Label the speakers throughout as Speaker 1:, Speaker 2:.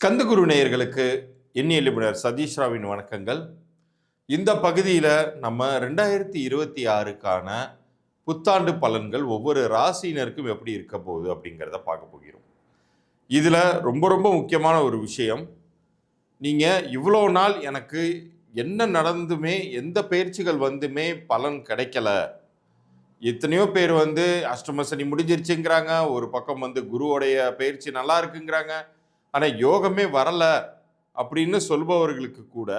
Speaker 1: ஸ்கந்தகுரு நேயர்களுக்கு எண்ணிய நிபுணர் சதீஷ் ராவின் வணக்கங்கள். இந்த பகுதியில் நம்ம ரெண்டாயிரத்தி இருபத்தி ஆறுக்கான புத்தாண்டு பலன்கள் ஒவ்வொரு ராசியினருக்கும் எப்படி இருக்க போகுது அப்படிங்கிறத பார்க்க போகிறோம். இதில் ரொம்ப ரொம்ப முக்கியமான ஒரு விஷயம். நீங்கள் இவ்வளோ நாள் எனக்கு என்ன நடந்துமே எந்த பயிற்சிகள் வந்துமே பலன் கிடைக்கல. எத்தனையோ பேர் வந்து அஷ்டம சனி முடிஞ்சிருச்சுங்கிறாங்க ஒரு பக்கம் வந்து குருவோடைய பயிற்சி நல்லா இருக்குங்கிறாங்க ஆனால் யோகமே வரலை அப்படின்னு சொல்பவர்களுக்கு கூட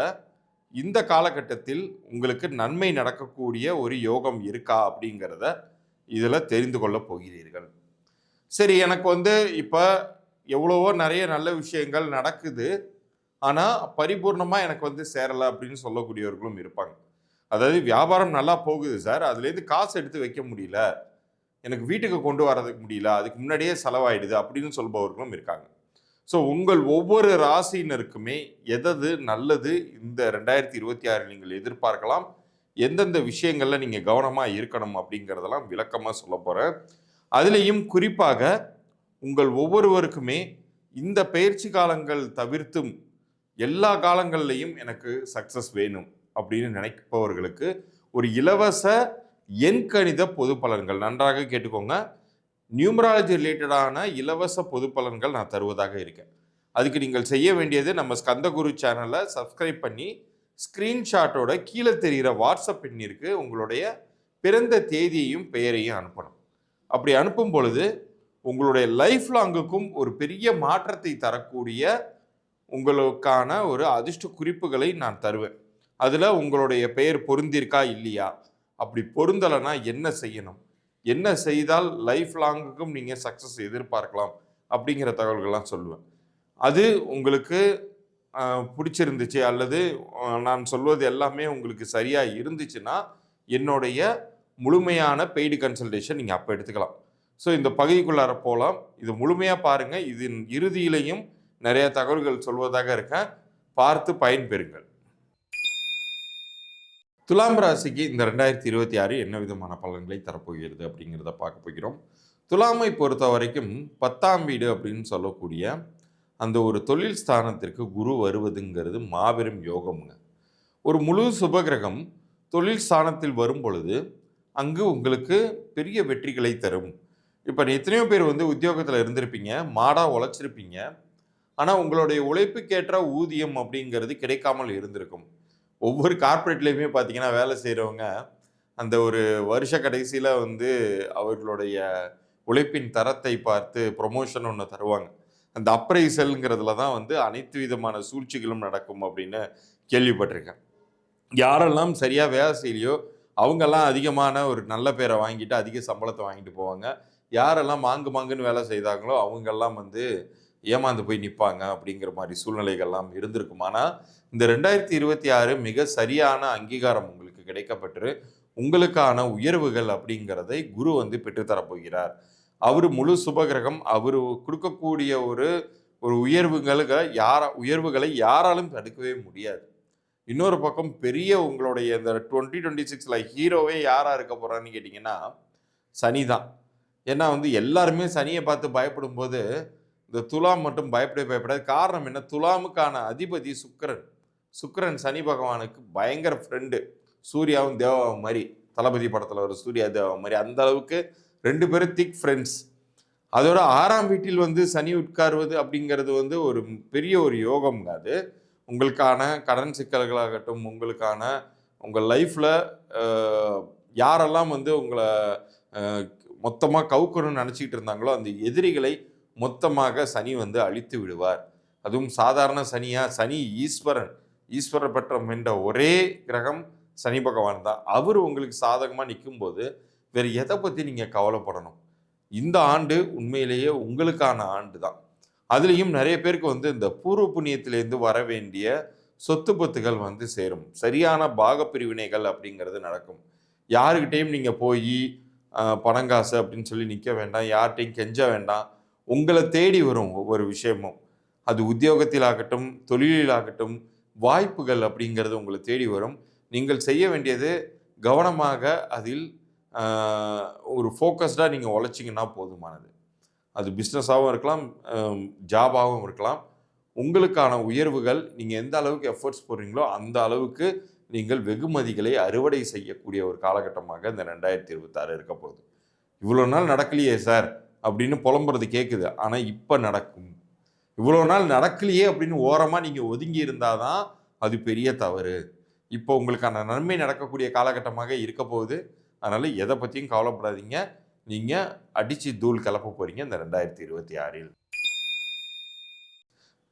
Speaker 1: இந்த காலகட்டத்தில் உங்களுக்கு நன்மை நடக்கக்கூடிய ஒரு யோகம் இருக்கா அப்படிங்கிறத இதில் தெரிந்து கொள்ள போகிறீர்கள். சரி எனக்கு வந்து இப்போ எவ்வளவோ நிறைய நல்ல விஷயங்கள் நடக்குது. ஆனால் பரிபூர்ணமாக எனக்கு வந்து சேரலை அப்படின்னு சொல்லக்கூடியவர்களும் இருப்பாங்க. அதாவது வியாபாரம் நல்லா போகுது சார். அதுலேருந்து காசு எடுத்து வைக்க முடியல. எனக்கு வீட்டுக்கு கொண்டு வரதுக்கு முடியல. அதுக்கு முன்னாடியே செலவாயிடுது அப்படின்னு சொல்பவர்களும் இருக்காங்க. ஸோ உங்கள் ஒவ்வொரு ராசியினருக்குமே எதது நல்லது இந்த ரெண்டாயிரத்தி இருபத்தி ஆறு நீங்கள் எதிர்பார்க்கலாம். எந்தெந்த விஷயங்களில் நீங்கள் கவனமாக இருக்கணும் அப்படிங்கிறதெல்லாம் விளக்கமாக சொல்ல போகிறேன் அதுலேயும் குறிப்பாக உங்கள் ஒவ்வொருவருக்குமே இந்த பயிற்சி காலங்கள் தவிர்த்தும் எல்லா காலங்கள்லையும் எனக்கு சக்ஸஸ் வேணும் அப்படின்னு நினைப்பவர்களுக்கு ஒரு இலவச எண்கணித பொது பலன்கள் நன்றாக கேட்டுக்கோங்க. நியூமராலஜி ரிலேட்டடான இலவச பொது பலன்கள் நான் தருவதாக இருக்கேன். அதுக்கு நீங்கள் செய்ய வேண்டியது நம்ம ஸ்கந்தகுரு சேனலை சப்ஸ்கிரைப் பண்ணி ஸ்க்ரீன்ஷாட்டோட கீழே தெரிகிற வாட்ஸ்அப் எண்ணிற்கு உங்களுடைய பிறந்த தேதியையும் பெயரையும் அனுப்பணும். அப்படி அனுப்பும் பொழுது உங்களுடைய லைஃப் லாங்குக்கும் ஒரு பெரிய மாற்றத்தை தரக்கூடிய உங்களுக்கான ஒரு அதிர்ஷ்ட குறிப்புகளை நான் தருவேன். அதில் உங்களுடைய பெயர் பொருந்திருக்கா இல்லையா? அப்படி பொருந்தலைன்னா என்ன செய்யணும்? என்ன செய்தால் லைஃப் லாங்குக்கும் நீங்கள் சக்ஸஸ் எதிர்பார்க்கலாம் அப்படிங்கிற தகவல்கள்லாம் சொல்லுவேன். அது உங்களுக்கு பிடிச்சிருந்துச்சு அல்லது நான் சொல்வது எல்லாமே உங்களுக்கு சரியாக இருந்துச்சுன்னா என்னுடைய முழுமையான பெய்டு கன்சல்டேஷன் நீங்கள் அப்போ எடுத்துக்கலாம். ஸோ இந்த பகுதிக்குள்ளார போகலாம் இது முழுமையாக பாருங்கள் இதன் இறுதியிலையும் நிறைய தகவல்கள் சொல்வதாக இருக்கேன். பார்த்து பயன்பெறுங்கள். துலாம் ராசிக்கு இந்த ரெண்டாயிரத்தி இருபத்தி ஆறு என்ன விதமான பலன்களை தரப்போகிறது அப்படிங்கிறத பார்க்க போகிறோம். துலாமை பொறுத்த வரைக்கும் பத்தாம் வீடு அப்படின்னு சொல்லக்கூடிய அந்த ஒரு தொழில் ஸ்தானத்திற்கு குரு வருவதுங்கிறது மாபெரும் யோகம்ங்க. ஒரு முழு சுபகிரகம் தொழில் ஸ்தானத்தில் வரும் பொழுது அங்கு உங்களுக்கு பெரிய வெற்றிகளை தரும். இப்போ எத்தனையோ பேர் வந்து உத்தியோகத்தில் இருந்திருப்பீங்க மாடாக உழைச்சிருப்பீங்க. ஆனால் உங்களுடைய உழைப்புக்கேற்ற ஊதியம் அப்படிங்கிறது கிடைக்காமல் இருந்திருக்கும். ஒவ்வொரு கார்ப்பரேட்லேயுமே பார்த்தீங்கன்னா வேலை செய்கிறவங்க அந்த ஒரு வருஷ கடைசியில் வந்து அவர்களுடைய உழைப்பின் தரத்தை பார்த்து ப்ரொமோஷன் ஒன்று தருவாங்க. அந்த அப்ரைசல்ங்கிறதுல தான் வந்து அனைத்து விதமான சூழ்ச்சிகளும் நடக்கும் அப்படின்னு கேள்விப்பட்டிருக்கேன். யாரெல்லாம் சரியாக வேலை செய்யலையோ அவங்கெல்லாம் அதிகமான ஒரு நல்ல பேரை வாங்கிட்டு அதிக சம்பளத்தை வாங்கிட்டு போவாங்க. யாரெல்லாம் மாங்கு மாங்குன்னு வேலை செய்தாங்களோ அவங்கெல்லாம் வந்து ஏமாந்து போய் நிற்பாங்க அப்படிங்கிற மாதிரி சூழ்நிலைகள்லாம் இருந்திருக்கும். ஆனால் இந்த ரெண்டாயிரத்தி இருபத்தி ஆறு மிக சரியான அங்கீகாரம் உங்களுக்கு கிடைக்கப்பட்டு உங்களுக்கான உயர்வுகள் அப்படிங்கிறதை குரு வந்து பெற்றுத்தரப்போகிறார் அவர் முழு சுபகிரகம் அவர் கொடுக்கக்கூடிய ஒரு ஒரு உயர்வுகளுக்கு யார உயர்வுகளை யாராலும் தடுக்கவே முடியாது. இன்னொரு பக்கம் பெரிய உங்களுடைய இந்த டுவெண்ட்டி டுவெண்ட்டி சிக்ஸில் ஹீரோவே யாராக இருக்க போகிறான்னு கேட்டிங்கன்னா சனி தான். ஏன்னா வந்து எல்லாருமே சனியை பார்த்து பயப்படும் போது இந்த துலாம் மட்டும் பயப்படவே பயப்படாது. காரணம் என்ன? துலாமுக்கான அதிபதி சுக்கரன். சுக்கரன் சனி பகவானுக்கு பயங்கர ஃப்ரெண்டு சூர்யாவும் தேவாவும் மாதிரி. தளபதி படத்தில் ஒரு சூர்யா தேவா மாதிரி. அந்த அளவுக்கு ரெண்டு பேரும் திக் ஃப்ரெண்ட்ஸ் அதோட ஆறாம் வீட்டில் வந்து சனி உட்காருவது அப்படிங்கிறது வந்து ஒரு பெரிய ஒரு யோகம் அது. உங்களுக்கான கடன் சிக்கல்களாகட்டும் உங்களுக்கான உங்கள் லைஃப்பில் யாரெல்லாம் வந்து உங்களை மொத்தமாக கவுக்கணும்னு நினச்சிக்கிட்டு இருந்தாங்களோ அந்த எதிரிகளை மொத்தமாக சனி வந்து அழித்து விடுவார். அதுவும் சாதாரண சனியா? சனி ஈஸ்வரன். ஈஸ்வரர் பெற்றம் என்ற ஒரே கிரகம் சனி பகவான் தான். அவர் உங்களுக்கு சாதகமாக நிற்கும்போது வேறு எதை பற்றி நீங்கள் கவலைப்படணும்? இந்த ஆண்டு உண்மையிலேயே உங்களுக்கான ஆண்டு தான். அதுலேயும் நிறைய பேருக்கு வந்து இந்த பூர்வ புண்ணியத்திலேருந்து வர வேண்டிய சொத்து பத்துகள் வந்து சேரும். சரியான பாக பிரிவினைகள் அப்படிங்கிறது நடக்கும். யாருக்கிட்டேயும் நீங்கள் போய் பணங்காசு அப்படின்னு சொல்லி நிற்க வேண்டாம். யார்கிட்டையும் கெஞ்ச வேண்டாம். உங்களை தேடி வரும் ஒவ்வொரு விஷயமும். அது உத்தியோகத்திலாகட்டும் தொழிலிலாகட்டும் வாய்ப்புகள் அப்படிங்கிறது உங்களை தேடி வரும். நீங்கள் செய்ய வேண்டியது கவனமாக அதில் ஒரு ஃபோக்கஸ்டாக நீங்கள் உழைச்சிங்கன்னா போதுமானது. அது பிஸ்னஸாகவும் இருக்கலாம் ஜாபாகவும் இருக்கலாம். உங்களுக்கான உயர்வுகள் நீங்கள் எந்த அளவுக்கு எஃபர்ட்ஸ் போடுறீங்களோ அந்த அளவுக்கு நீங்கள் வெகுமதிகளை அறுவடை செய்யக்கூடிய ஒரு காலகட்டமாக இந்த ரெண்டாயிரத்தி இருபத்தாறு இருக்க போகுது. இவ்வளோ நாள் நடக்கலையே சார். அப்படின்னு புலம்புறது கேட்குது ஆனால் இப்போ நடக்கும். இவ்வளோ நாள் நடக்கலையே அப்படின்னு ஓரமாக நீங்கள் ஒதுங்கி இருந்தால் தான் அது பெரிய தவறு. இப்போ உங்களுக்கான நன்மை நடக்கக்கூடிய காலகட்டமாக இருக்க போகுது. அதனால் எதை பற்றியும் கவலைப்படாதீங்க. நீங்கள் அடித்து தூள் கிளப்ப போகிறீங்க இந்த ரெண்டாயிரத்தி இருபத்தி ஆறில்.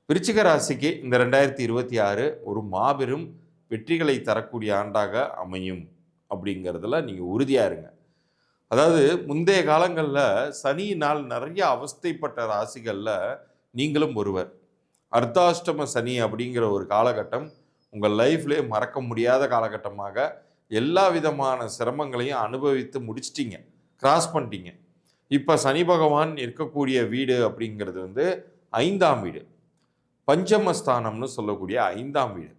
Speaker 1: விருச்சிக ராசிக்கு இந்த ரெண்டாயிரத்தி இருபத்தி ஆறு ஒரு மாபெரும் வெற்றிகளை தரக்கூடிய ஆண்டாக அமையும் அப்படிங்கிறதுல நீங்கள் உறுதியாக இருங்க. அதாவது முந்தைய காலங்களில் சனியினால் நிறைய அவஸ்தைப்பட்ட ராசிகளில் நீங்களும் ஒருவர். அர்த்தாஷ்டம சனி அப்படிங்கிற ஒரு காலகட்டம் உங்கள் லைஃப்லேயே மறக்க முடியாத காலகட்டமாக எல்லா விதமான சிரமங்களையும் அனுபவித்து முடிச்சிட்டிங்க. கிராஸ் பண்ணிட்டீங்க. இப்போ சனி பகவான் இருக்கக்கூடிய வீடு அப்படிங்கிறது வந்து ஐந்தாம் வீடு. பஞ்சமஸ்தானம்னு சொல்லக்கூடிய ஐந்தாம் வீடு.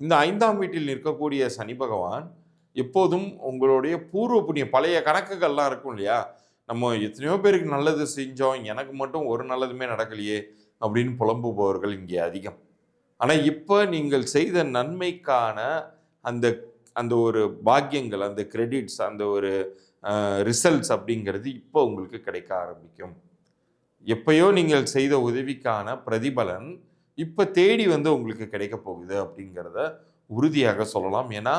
Speaker 1: இந்த ஐந்தாம் வீட்டில் நிற்கக்கூடிய சனி பகவான் எப்போதும் உங்களுடைய பூர்வ புண்ணிய பழைய கணக்குகள்லாம் இருக்கும் இல்லையா? நம்ம எத்தனையோ பேருக்கு நல்லது செஞ்சோம் எனக்கு மட்டும் ஒரு நல்லதுமே நடக்கலையே அப்படின்னு புலம்புபவர்கள் இங்கே அதிகம். ஆனால் இப்போ நீங்கள் செய்த நன்மைக்கான அந்த அந்த ஒரு பாக்கியங்கள் அந்த கிரெடிட்ஸ் அந்த ஒரு ரிசல்ட்ஸ் அப்படிங்கிறது இப்போ உங்களுக்கு கிடைக்க ஆரம்பிக்கும். எப்பயோ நீங்கள் செய்த உதவிக்கான பிரதிபலன் இப்போ தேடி வந்து உங்களுக்கு கிடைக்க போகுது அப்படிங்கிறத உறுதியாக சொல்லலாம். ஏன்னா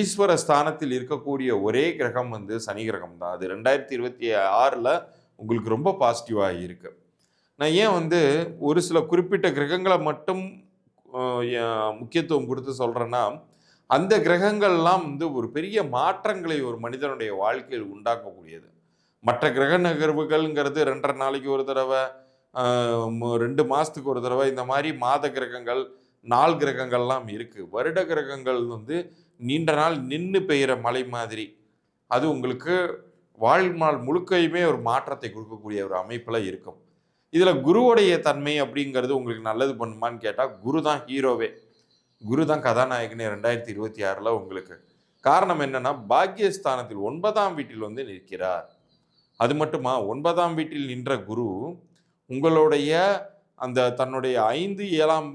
Speaker 1: ஈஸ்வர ஸ்தானத்தில் இருக்கக்கூடிய ஒரே கிரகம் வந்து சனி கிரகம் தான் அது ரெண்டாயிரத்தி இருபத்தி ஆறில் உங்களுக்கு ரொம்ப பாசிட்டிவாக இருக்கு. நான் ஏன் வந்து ஒரு சில குறிப்பிட்ட கிரகங்களை மட்டும் முக்கியத்துவம் கொடுத்து சொல்கிறேன்னா அந்த கிரகங்கள்லாம் வந்து ஒரு பெரிய மாற்றங்களை ஒரு மனிதனுடைய வாழ்க்கையில் உண்டாக்கக்கூடியது. மற்ற கிரக நகர்வுகள்ங்கிறது ரெண்டரை நாளைக்கு ஒரு தடவை ரெண்டு மாதத்துக்கு ஒரு தடவை இந்த மாதிரி மாத கிரகங்கள் நாள் கிரகங்கள்லாம் இருக்குது வருட கிரகங்கள் வந்து நீண்ட நாள் நின்று பெய்கிற மழை மாதிரி. அது உங்களுக்கு வாழ்நாள் முழுக்கையுமே ஒரு மாற்றத்தை கொடுக்கக்கூடிய ஒரு அமைப்பில் இருக்கும். இதில் குருவுடைய தன்மை அப்படிங்கிறது உங்களுக்கு நல்லது பண்ணுமான்னு கேட்டால் குரு தான் ஹீரோவே. குரு தான் கதாநாயகனே ரெண்டாயிரத்தி இருபத்தி ஆறில் உங்களுக்கு. காரணம் என்னென்னா பாக்கியஸ்தானத்தில் ஒன்பதாம் வீட்டில் வந்து நிற்கிறார். அது மட்டுமா ஒன்பதாம் வீட்டில் நின்ற குரு உங்களுடைய அந்த தன்னுடைய ஐந்து ஏழாம்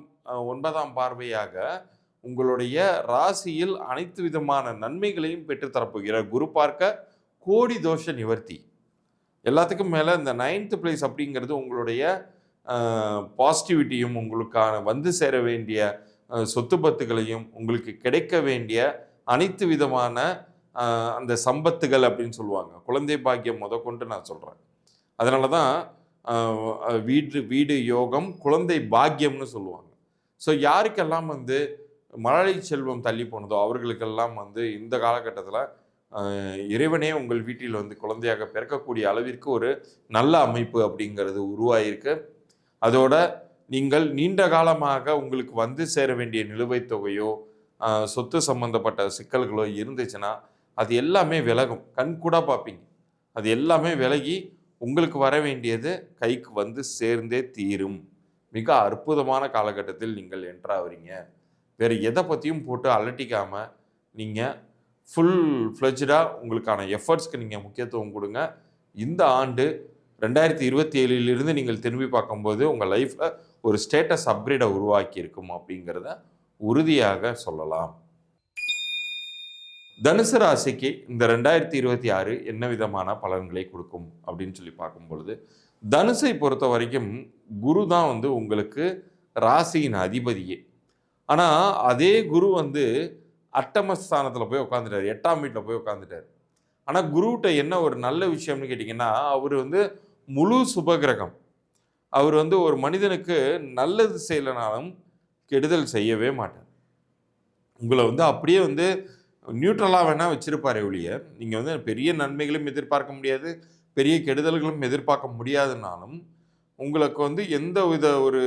Speaker 1: ஒன்பதாம் பார்வையாக உங்களுடைய ராசியில் அனைத்து விதமான நன்மைகளையும் பெற்றுத்தரப்போகிறார் குரு பார்க்க கோடி தோஷ நிவர்த்தி. எல்லாத்துக்கும் மேலே இந்த நைன்த்து பிளேஸ் அப்படிங்கிறது உங்களுடைய பாசிட்டிவிட்டியும் உங்களுக்கான வந்து சேர வேண்டிய சொத்து பத்துகளையும் உங்களுக்கு கிடைக்க வேண்டிய அனைத்து விதமான அந்த சம்பத்துகள் அப்படின்னு சொல்லுவாங்க. குழந்தை பாக்கியம் முதற்கொண்டு நான் சொல்கிறேன் அதனால தான் வீடு வீடு யோகம் குழந்தை பாக்கியம்னு சொல்லுவாங்க. ஸோ யாருக்கெல்லாம் வந்து மழலை செல்வம் தள்ளி போனதோ அவர்களுக்கெல்லாம் வந்து இந்த காலகட்டத்தில் இறைவனே உங்கள் வீட்டில் வந்து குழந்தையாக பிறக்கக்கூடிய அளவிற்கு ஒரு நல்ல அமைப்பு அப்படிங்கிறது உருவாயிருக்கு. அதோட நீங்கள் நீண்ட காலமாக உங்களுக்கு வந்து சேர வேண்டிய நிலுவைத் தொகையோ சொத்து சம்பந்தப்பட்ட சிக்கல்களோ இருந்துச்சுன்னா அது எல்லாமே விலகும். கண் கூட பார்ப்பீங்க. அது எல்லாமே விலகி உங்களுக்கு வர வேண்டியது கைக்கு வந்து சேர்ந்தே தீரும். மிக அற்புதமான காலகட்டத்தில் நீங்கள் என்ட்ராகிறீங்க வேறு எதை பற்றியும் போட்டு அலட்டிக்காமல் நீங்கள் ஃபுல் ஃப்ளெஜ்டாக உங்களுக்கான எஃபர்ட்ஸ்க்கு நீங்கள் முக்கியத்துவம் கொடுங்க. இந்த ஆண்டு ரெண்டாயிரத்தி இருபத்தி ஏழிலிருந்து நீங்கள் திரும்பி பார்க்கும்போது உங்கள் லைஃப்பில் ஒரு ஸ்டேட்டஸ் அப்கிரேடை உருவாக்கி இருக்கும் அப்படிங்கிறத உறுதியாக சொல்லலாம். தனுசு ராசிக்கு இந்த ரெண்டாயிரத்தி இருபத்தி ஆறு என்ன விதமான பலன்களை கொடுக்கும் அப்படின்னு சொல்லி பார்க்கும் பொழுது தனுசை பொறுத்த வரைக்கும் குரு தான் வந்து உங்களுக்கு ராசியின் அதிபதியே. ஆனால் அதே குரு வந்து அட்டமஸ்தானத்தில் போய் உட்காந்துட்டார் எட்டாம் வீட்டில் போய் உட்காந்துட்டார் ஆனால் குருவிட்ட என்ன ஒரு நல்ல விஷயம்னு கேட்டிங்கன்னா அவர் வந்து முழு சுபகிரகம். அவர் வந்து ஒரு மனிதனுக்கு நல்லது செய்யலைனாலும் கெடுதல் செய்யவே மாட்டார். உங்களை வந்து அப்படியே வந்து நியூட்ரலாக வேணால் வச்சுருப்பார் ஒழிய நீங்கள் வந்து பெரிய நன்மைகளும் எதிர்பார்க்க முடியாது பெரிய கெடுதல்களும் எதிர்பார்க்க முடியாதுனாலும் உங்களுக்கு வந்து எந்த வித ஒரு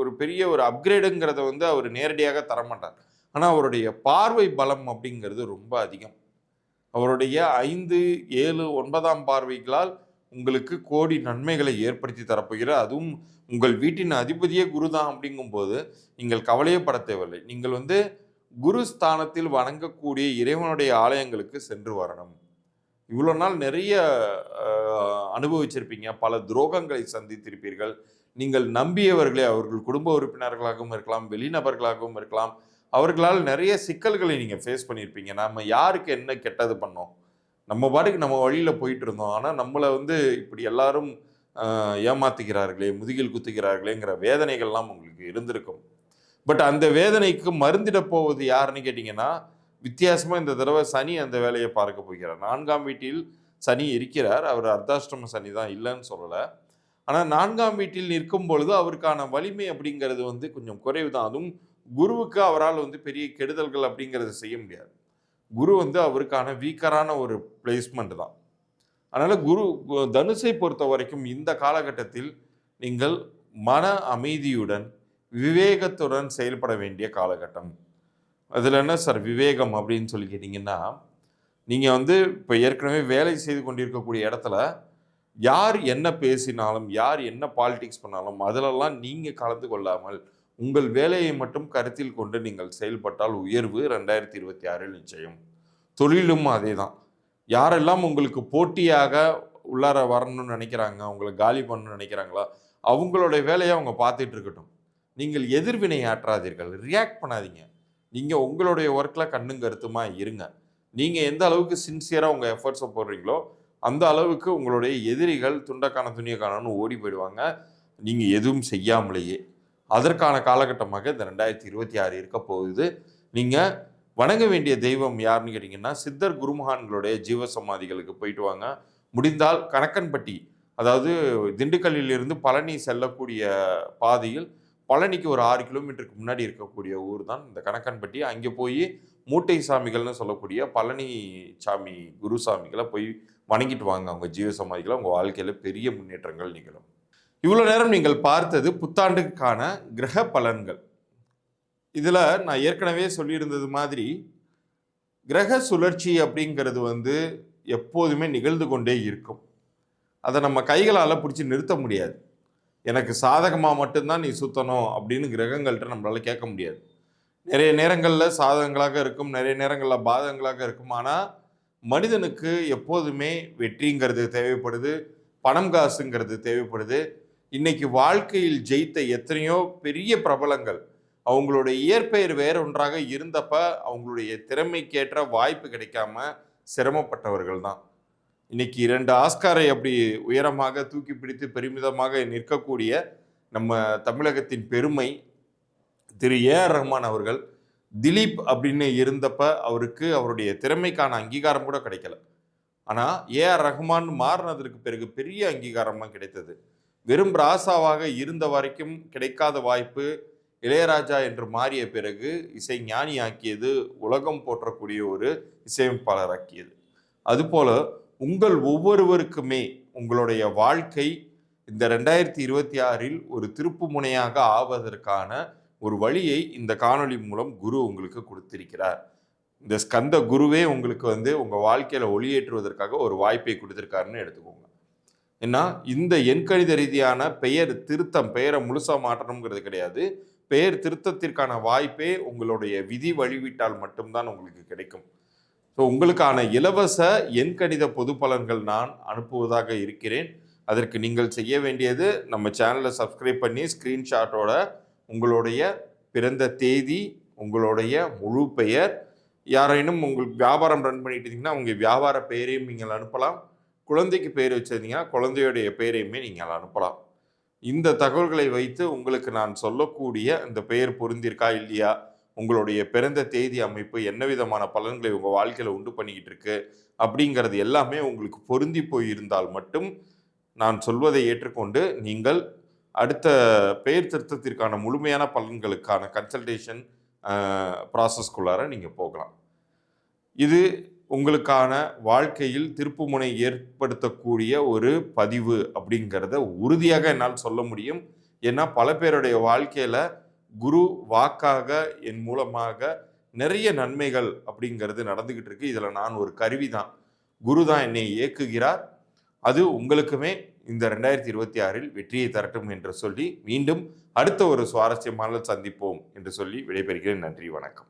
Speaker 1: ஒரு பெரிய ஒரு அப்கிரேடுங்கிறத வந்து அவர் நேரடியாக தரமாட்டார். ஆனால் அவருடைய பார்வை பலம் அப்படிங்கிறது ரொம்ப அதிகம். அவருடைய ஐந்து ஏழு ஒன்பதாம் பார்வைகளால் உங்களுக்கு கோடி நன்மைகளை ஏற்படுத்தி தரப்போகிறார். அதுவும் உங்கள் வீட்டின் அதிபதியே குரு தான் அப்படிங்கும்போது நீங்கள் கவலையப்பட தேவையில்லை. நீங்கள் வந்து குரு ஸ்தானத்தில் வணங்கக்கூடிய இறைவனுடைய ஆலயங்களுக்கு சென்று வரணும். இவ்வளோ நாள் நிறைய அனுபவிச்சிருப்பீங்க. பல துரோகங்களை சந்தித்திருப்பீர்கள். நீங்கள் நம்பியவர்களே அவர்கள் குடும்ப உறுப்பினர்களாகவும் இருக்கலாம் வெளிநபர்களாகவும் இருக்கலாம். அவர்களால் நிறைய சிக்கல்களை நீங்கள் ஃபேஸ் பண்ணியிருப்பீங்க. நம்ம யாருக்கு என்ன கெட்டது பண்ணோம்? நம்ம பாட்டுக்கு நம்ம வழியில் போயிட்டு இருந்தோம். ஆனால் நம்மளை வந்து இப்படி எல்லாரும் ஏமாத்துகிறார்களே முதுகில் குத்துகிறார்களேங்கிற வேதனைகள்லாம் உங்களுக்கு இருந்திருக்கும். பட் அந்த வேதனைக்கு மருந்திட போவது யாருன்னு கேட்டிங்கன்னா வித்தியாசமாக இந்த தடவை சனி அந்த வேலையை பார்க்க போகிறார். நான்காம் வீட்டில் சனி இருக்கிறார். அவர் அர்த்தாஷ்டம சனி தான் இல்லைன்னு சொல்லலை. ஆனால் நான்காம் வீட்டில் நிற்கும் பொழுது அவருக்கான வலிமை அப்படிங்கிறது வந்து கொஞ்சம் குறைவு தான். அதுவும் குருவுக்கு அவரால் வந்து பெரிய கெடுதல்கள் அப்படிங்கிறத செய்ய முடியாது. குரு வந்து அவருக்கான வீக்கரான ஒரு பிளேஸ்மெண்ட் தான். அதனால் குரு தனுசை பொறுத்த வரைக்கும் இந்த காலகட்டத்தில் நீங்கள் மன அமைதியுடன் விவேகத்துடன் செயல்பட வேண்டிய காலகட்டம். அதில் என்ன சார் விவேகம் அப்படின்னு சொல்லி கேட்டிங்கன்னா நீங்கள் வந்து இப்போ ஏற்கனவே வேலை செய்து கொண்டிருக்கக்கூடிய இடத்துல யார் என்ன பேசினாலும் யார் என்ன பாலிடிக்ஸ் பண்ணாலும் அதிலெல்லாம் நீங்கள் கலந்து கொள்ளாமல் உங்கள் வேலையை மட்டும் கருத்தில் கொண்டு நீங்கள் செயல்பட்டால் உயர்வு ரெண்டாயிரத்தி இருபத்தி ஆறில் நிச்சயம். தொழிலும் அதே தான் யாரெல்லாம் உங்களுக்கு போட்டியாக உள்ளார வரணும்னு நினைக்கிறாங்க உங்களை காலி பண்ணணும்னு நினைக்கிறாங்களோ அவங்களுடைய வேலையை அவங்க பார்த்துட்டு இருக்கட்டும். நீங்கள் எதிர்வினை ஆற்றாதீர்கள் ரியாக்ட் பண்ணாதீங்க. நீங்கள் உங்களுடைய ஒர்க்கில் கண்ணும் கருத்துமா இருங்க. நீங்கள் எந்த அளவுக்கு சின்சியராக உங்கள் எஃபர்ட்ஸை போடுறீங்களோ அந்த அளவுக்கு உங்களுடைய எதிரிகள் துண்டக்கான துணியக்கானு ஓடி போயிடுவாங்க. நீங்கள் எதுவும் செய்யாமலேயே. அதற்கான காலகட்டமாக இந்த ரெண்டாயிரத்தி இருபத்தி ஆறு இருக்க போகுது. நீங்கள் வணங்க வேண்டிய தெய்வம் யாருன்னு கேட்டிங்கன்னா சித்தர் குருமகான்களுடைய ஜீவ சமாதிகளுக்கு போயிட்டு வாங்க. முடிந்தால் கணக்கன்பட்டி அதாவது திண்டுக்கல்லில் இருந்து பழனி செல்லக்கூடிய பாதையில் பழனிக்கு ஒரு ஆறு கிலோமீட்டருக்கு முன்னாடி இருக்கக்கூடிய ஊர் தான் இந்த கணக்கன்பட்டி. அங்கே போய் மூட்டை சாமிகள்னு சொல்லக்கூடிய பழனி சாமி குரு சாமிகளை போய் வணங்கிட்டு வாங்க. அவங்க ஜீவ சமாதிகளை அவங்க வாழ்க்கையில் பெரிய முன்னேற்றங்கள் நிகழும். இவ்வளோ நேரம் நீங்கள் பார்த்தது புத்தாண்டுக்கான கிரக பலன்கள். இதில் நான் ஏற்கனவே சொல்லியிருந்தது மாதிரி கிரக சுழற்சி அப்படிங்கிறது வந்து எப்போதுமே நிகழ்ந்து கொண்டே இருக்கும். அதை நம்ம கைகளால் பிடிச்சி நிறுத்த முடியாது. எனக்கு சாதகமாக மட்டும்தான் நீ சுத்தணும் அப்படின்னு கிரகங்கள்கிட்ட நம்மளால் கேட்க முடியாது. நிறைய நேரங்களில் சாதகங்களாக இருக்கும் நிறைய நேரங்களில் பாதகங்களாக இருக்கும். ஆனால் மனிதனுக்கு எப்போதுமே வெற்றிங்கிறது தேவைப்படுது பணம் காசுங்கிறது தேவைப்படுது. இன்னைக்கு வாழ்க்கையில் ஜெயித்த எத்தனையோ பெரிய பிரபலங்கள் அவங்களுடைய இயற்பெயர் வேற ஒன்றாக இருந்தப்ப அவங்களுடைய திறமைக்கேற்ற வாய்ப்பு கிடைக்காம சிரமப்பட்டவர்கள் தான் இன்னைக்கு இரண்டு ஆஸ்காரை அப்படி உயரமாக தூக்கி பிடித்து பெருமிதமாக நிற்கக்கூடிய நம்ம தமிழகத்தின் பெருமை திரு ஏ ஆர் ரஹ்மான் அவர்கள் திலீப் அப்படின்னு இருந்தப்ப அவருக்கு அவருடைய திறமைக்கான அங்கீகாரம் கூட கிடைக்கல. ஆனால் ஏ ஆர் ரஹ்மான் மாறினதற்கு பிறகு பெரிய அங்கீகாரமாக கிடைத்தது. வெறும் ராசாவாக இருந்த வரைக்கும் கிடைக்காத வாய்ப்பு இளையராஜா என்று மாறிய பிறகு இசை ஞானி ஆக்கியது உலகம் போற்றக்கூடிய ஒரு இசையமைப்பாளர் ஆக்கியது அதுபோல உங்கள் ஒவ்வொருவருக்குமே உங்களுடைய வாழ்க்கை இந்த ரெண்டாயிரத்தி இருபத்தி ஆறில் ஒரு திருப்பு முனையாக ஆவதற்கான ஒரு வழியை இந்த காணொளி மூலம் குரு உங்களுக்கு கொடுத்திருக்கிறார். இந்த ஸ்கந்த குருவே உங்களுக்கு வந்து உங்கள் வாழ்க்கையில் ஒளியேற்றுவதற்காக ஒரு வாய்ப்பை கொடுத்துருக்காருன்னு எடுத்துக்கோங்க. ஏன்னா இந்த எண்கணித ரீதியான பெயர் திருத்தம் பெயரை முழுசாக மாற்றணுங்கிறது கிடையாது. பெயர் திருத்தத்திற்கான வாய்ப்பே உங்களுடைய விதி வழிவிட்டால் மட்டும்தான் உங்களுக்கு கிடைக்கும். ஸோ உங்களுக்கான இலவச எண்கணித பொது பலன்கள் நான் அனுப்புவதாக இருக்கிறேன். அதற்கு நீங்கள் செய்ய வேண்டியது நம்ம சேனலை சப்ஸ்கிரைப் பண்ணி ஸ்க்ரீன்ஷாட்டோட உங்களுடைய பிறந்த தேதி உங்களுடைய முழு பெயர் யாரேனும் உங்களுக்கு வியாபாரம் ரன் பண்ணிட்டு இருந்தீங்கன்னா உங்கள் வியாபார பெயரையும் நீங்கள் அனுப்பலாம். குழந்தைக்கு பெயர் வச்சிருந்தீங்கன்னா குழந்தையுடைய பெயரையுமே நீங்கள் அனுப்பலாம். இந்த தகவல்களை வைத்து உங்களுக்கு நான் சொல்லக்கூடிய இந்த பெயர் பொருந்திருக்கா இல்லையா? உங்களுடைய பிறந்த தேதி அமைப்பு என்ன விதமான பலன்களை உங்கள் வாழ்க்கையில் உண்டு பண்ணிக்கிட்டு இருக்கு அப்படிங்கிறது எல்லாமே உங்களுக்கு பொருந்தி போயிருந்தால் மட்டும் நான் சொல்வதை ஏற்றுக்கொண்டு நீங்கள் அடுத்த பெயர் திருத்தத்திற்கான முழுமையான பலன்களுக்கான கன்சல்டேஷன் ப்ராசஸ்க்குள்ளார நீங்கள் போகலாம். இது உங்களுக்கான வாழ்க்கையில் திருப்புமுனை ஏற்படுத்தக்கூடிய ஒரு பதிவு அப்படிங்கிறத உறுதியாக என்னால் சொல்ல முடியும். ஏன்னா பல பேருடைய வாழ்க்கையில் குரு வாக்காக என் மூலமாக நிறைய நன்மைகள் அப்படிங்கிறது நடந்துக்கிட்டு இருக்கு இதில் நான் ஒரு கருவி தான். குரு தான் என்னை இயக்குகிறார். அது உங்களுக்குமே இந்த ரெண்டாயிரத்தி இருபத்தி ஆறில் வெற்றியை தரட்டும் என்று சொல்லி மீண்டும் அடுத்த ஒரு சுவாரஸ்யமான சந்திப்போம் என்று சொல்லி விடைபெறுகிறேன். நன்றி வணக்கம்.